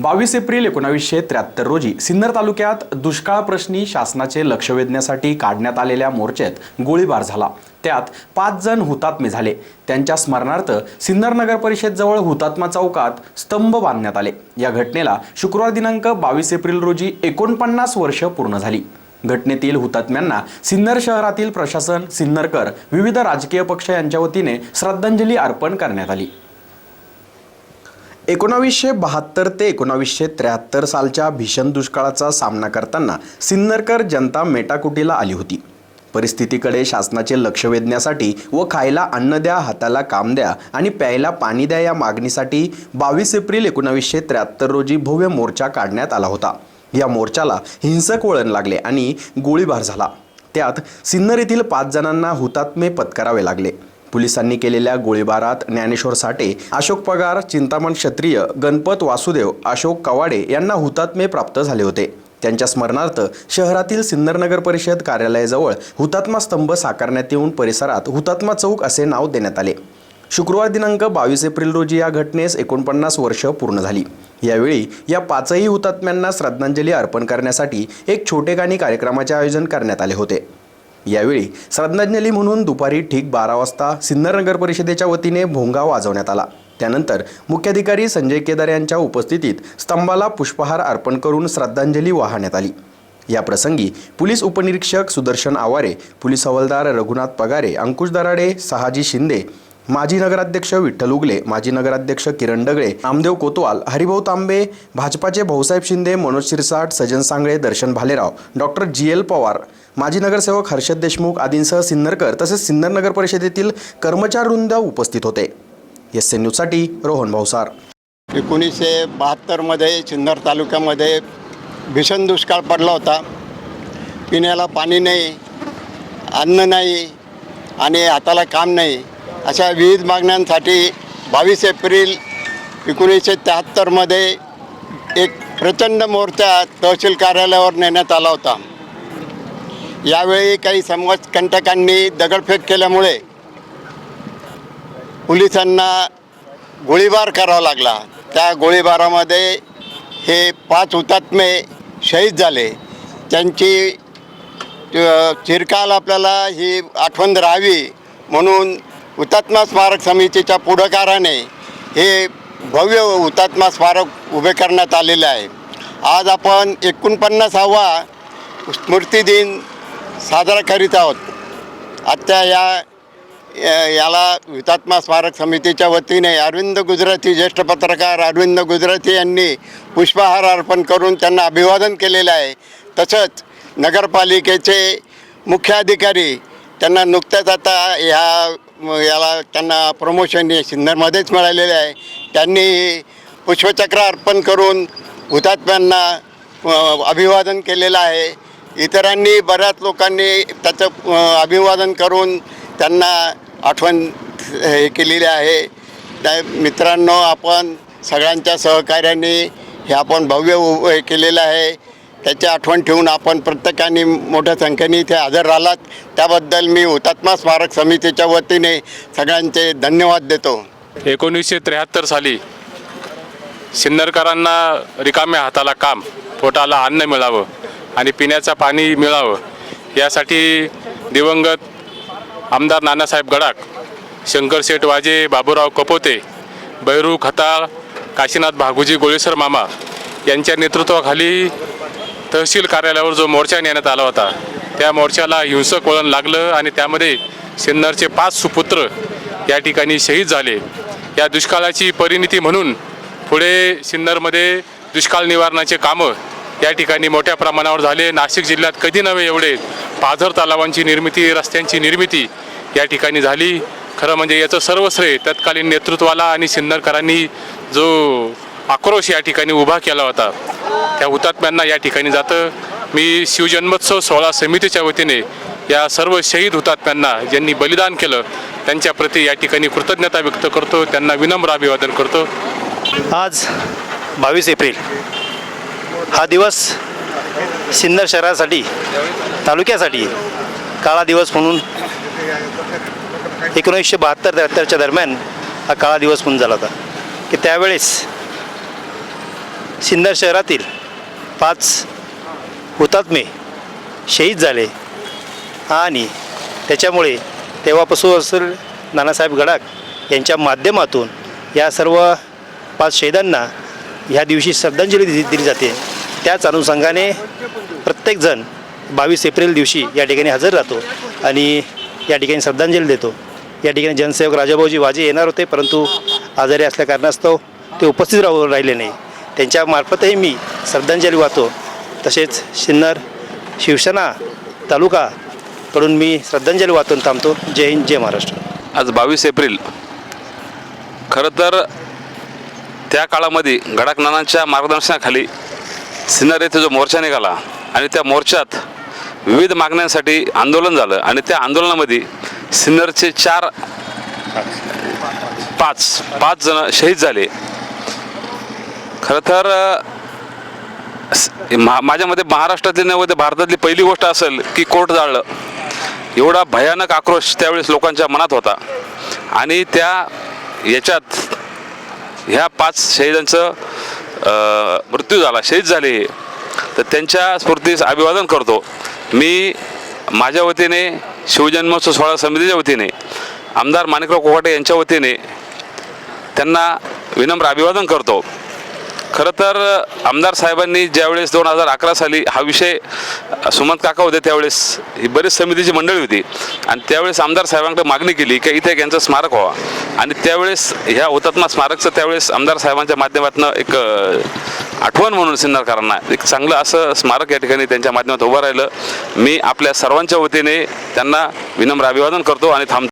बावीस एप्रिल एकोणावीसशे त्र्याहत्तर रोजी सिन्नर तालुक्यात दुष्काळ प्रश्नी शासनाचे लक्ष वेधण्यासाठी काढण्यात आलेल्या मोर्चेत गोळीबार झाला. त्यात पाच जण हुतात्मे झाले. त्यांच्या स्मरणार्थ सिन्नर नगर परिषदजवळ हुतात्मा चौकात स्तंभ बांधण्यात आले. या घटनेला शुक्रवार दिनांक बावीस एप्रिल रोजी एकोणपन्नास वर्ष पूर्ण झाली. घटनेतील हुतात्म्यांना सिन्नर शहरातील प्रशासन सिन्नरकर विविध राजकीय पक्ष यांच्या वतीने श्रद्धांजली अर्पण करण्यात आली. एकोणावीसशे बहात्तर ते एकोणावीसशे त्र्याहत्तर सालच्या भीषण दुष्काळाचा सामना करताना सिन्नरकर जनता मेटाकुटीला आली होती. परिस्थितीकडे शासनाचे लक्ष वेधण्यासाठी व खायला अन्न द्या हाताला काम द्या आणि प्यायला पाणी द्या या मागणीसाठी बावीस एप्रिल एकोणावीसशे त्र्याहत्तर रोजी भव्य मोर्चा काढण्यात आला होता. या मोर्चाला हिंसक वळण लागले आणि गोळीबार झाला. त्यात सिन्नर येथील पाच जणांना हुतात्मे पत्करावे लागले. पोलिसांनी केलेल्या गोळीबारात ज्ञानेश्वर साठे अशोक पगार चिंतामण क्षत्रिय गणपत वासुदेव अशोक कवाडे यांना हुतात्मे प्राप्त झाले होते. त्यांच्या स्मरणार्थ शहरातील सिन्नर नगर परिषद कार्यालयाजवळ हुतात्मा स्तंभ साकारण्यात येऊन परिसरात हुतात्मा चौक असे नाव देण्यात आले. शुक्रवार दिनांक बावीस एप्रिल रोजी या घटनेस एकोणपन्नास वर्ष पूर्ण झाली. यावेळी या पाचही हुतात्म्यांना श्रद्धांजली अर्पण करण्यासाठी एक छोटेखानी कार्यक्रमाचे आयोजन करण्यात आले होते. यावेळी श्रद्धांजली म्हणून दुपारी ठीक बारा वाजता सिन्नर नगर परिषदेच्या वतीने भोंगा वाजवण्यात आला. त्यानंतर मुख्याधिकारी संजय केदार यांच्या उपस्थितीत स्तंभाला पुष्पहार अर्पण करून श्रद्धांजली वाहण्यात आली. या प्रसंगी पोलीस उपनिरीक्षक सुदर्शन आवारे पोलीस हवालदार रघुनाथ पगारे अंकुश दराडे सहाजी शिंदे माजी नगराध्यक्ष विठ्ठल उगले माजी नगराध्यक्ष किरण डगळे नामदेव कोतवाल हरिभाऊ तांबे भाजपाचे Bhausaheb Shinde Manoj Shirsat Sajan Sangle Darshan Bhalerao doctor G L Pawar माजी नगरसेवक हर्षद देशमुख आदींसह सिन्नरकर तसेच सिन्नर नगर परिषदेतील कर्मचारवृंद उपस्थित होते. एस एन न्यूजसाठी रोहन भाऊसार. एकोणीसशे बहात्तरमध्ये सिन्नर तालुक्यामध्ये भीषण दुष्काळ पडला होता. पिण्याला पाणी नाही अन्न नाही आणि हाताला काम नाही. अशा विविध मागण्यांसाठी बावीस एप्रिल एकोणीसशे त्र्याहत्तरमध्ये एक प्रचंड मोर्चा तहसील कार्यालयावर नेण्यात आला होता. यावेळी काही समाजकंटकांनी दगडफेक केल्यामुळे पोलिसांना गोळीबार करावा लागला. त्या गोळीबारामध्ये हे पाच हुतात्मे शहीद झाले. त्यांची चिरकाल आपल्याला ही आठवण राहावी म्हणून हुतात्मा स्मारक समितीच्या पुढाकाराने हे भव्य हुतात्मा स्मारक उभे करण्यात आलेले आहे. आज आपण एकोणपन्नासावा स्मृती दिन साजरा करीत आहोत. आजच्या या याला हुतात्मा स्मारक समितीच्या वतीने अरविंद गुजराती ज्येष्ठ पत्रकार अरविंद गुजराती यांनी पुष्पहार अर्पण करून त्यांना अभिवादन केलेलं आहे. तसंच नगरपालिकेचे मुख्य अधिकारी त्यांना नुकत्याच आता ह्या याला त्यांना प्रमोशन हे सिन्नरमध्येच मिळालेले आहे. त्यांनी पुष्पचक्र अर्पण करून हुतात्म्यांना अभिवादन केलेलं आहे. इतरांनी बऱ्याच लोकांनी त्याचं अभिवादन करून त्यांना आठवण हे केलेली आहे. त्या मित्रांनो आपण सगळ्यांच्या सहकार्याने हे आपण भव्य उ- हे केलेलं आहे. त्याची आठवण ठेवून आपण प्रत्येकाने मोठ्या संख्येने इथे हजर राहिलात. त्याबद्दल मी हुतात्मा स्मारक समितीच्या वतीने सगळ्यांचे धन्यवाद देतो. एकोणीसशे त्र्याहत्तर साली सिन्नरकरांना रिकाम्या हाताला काम पोटाला अन्न मिळावं आणि पिण्याचं पाणी मिळावं यासाठी दिवंगत आमदार नानासाहेब गडाख शंकरशेठ वाजे बाबूराव कपोते बैरू खताळ काशीनाथ भागुजी गोळेसर मामा यांच्या नेतृत्वाखाली तहसील कार्यालयावर जो मोर्चा नेण्यात आला होता त्या मोर्चाला हिंसक वळण लागलं आणि त्यामध्ये सिन्नरचे पाच सुपुत्र या ठिकाणी शहीद झाले. या दुष्काळाची परिणिती म्हणून पुढे सिन्नरमध्ये दुष्काळ निवारणाचे कामं या ठिकाणी मोठ्या प्रमाणावर झाले. नाशिक जिल्ह्यात कधी नव्हे एवढे पाझर तलावांची निर्मिती रस्त्यांची निर्मिती या ठिकाणी झाली. खरं म्हणजे याचं सर्व श्रेय तत्कालीन नेतृत्वाला आणि सिन्नरकरांनी जो आक्रोश या ठिकाणी उभा केला होता. त्या हुतात्म्यांना या ठिकाणी जातं. मी शिवजन्मोत्सव सोहळा समितीच्या वतीने या सर्व शहीद हुतात्म्यांना ज्यांनी बलिदान केलं त्यांच्या प्रती या ठिकाणी कृतज्ञता व्यक्त करतो त्यांना विनम्र अभिवादन करतो. आज बावीस एप्रिल हा दिवस सिन्नर शहरासाठी तालुक्यासाठी काळा दिवस म्हणून एकोणीसशे बहात्तर त्र्याहत्तरच्या दरम्यान हा काळा दिवस म्हणून झाला होता. की त्यावेळेस सिन्नर शहरातील पाच हुतात्मे शहीद झाले. आणि त्याच्यामुळे तेव्हापासून असेल नानासाहेब गडाख यांच्या माध्यमातून या सर्व पाच शहीदांना ह्या दिवशी श्रद्धांजली दिली दिली जाते. त्याच अनुषंगाने प्रत्येकजण बावीस एप्रिल दिवशी या ठिकाणी हजर राहतो आणि या ठिकाणी श्रद्धांजली देतो. या ठिकाणी जनसेवक राजाभाऊजी वाजे येणार होते परंतु आजारी असल्या कारणास्तव ते उपस्थित राहू राहिले नाही. त्यांच्यामार्फतही मी श्रद्धांजली वाहतो. तसेच सिन्नर शिवसेना तालुकाकडून मी श्रद्धांजली वाहतून थांबतो. जय हिंद जय महाराष्ट्र. आज बावीस एप्रिल. खरं तर त्या काळामध्ये गडाकनानांच्या मार्गदर्शनाखाली सिन्नर येथे जो मोर्चा निघाला आणि त्या मोर्चात विविध मागण्यांसाठी आंदोलन झालं आणि त्या आंदोलनामध्ये सिन्नरचे चार पाच पाच जण शहीद झाले. खरं तर मा- माझ्या मते महाराष्ट्रातली नव्हे तर भारतातली पहिली गोष्ट असेल की कोर्ट जाळलं. एवढा भयानक आक्रोश त्यावेळेस लोकांच्या मनात होता. आणि त्या याच्यात ह्या पाच शहीदांचं मृत्यू झाला शहीद झाले. तर त्यांच्या स्फूर्तीस अभिवादन करतो. मी माझ्या वतीने शिवजन्मोत्सव सोहळा समितीच्या वतीने आमदार माणिकराव कोकाटे यांच्या वतीने त्यांना विनम्र अभिवादन करतो. खरं तर आमदार साहेबांनी ज्यावेळेस दोन हजार अकरा साली हा विषय सुमंत काका होते त्यावेळेस ही बरीच समितीची मंडळी होती. आणि त्यावेळेस आमदार साहेबांकडे मागणी केली की इथे एक यांचं स्मारक व्हावा. आणि त्यावेळेस ह्या हुतात्मा स्मारकचं त्यावेळेस आमदार साहेबांच्या माध्यमातून एक आठवण म्हणून सिन्नरकरांना एक चांगलं असं स्मारक या ठिकाणी त्यांच्या माध्यमात उभं राहिलं. मी आपल्या सर्वांच्या वतीने त्यांना विनम्र अभिवादन करतो आणि थांबतो.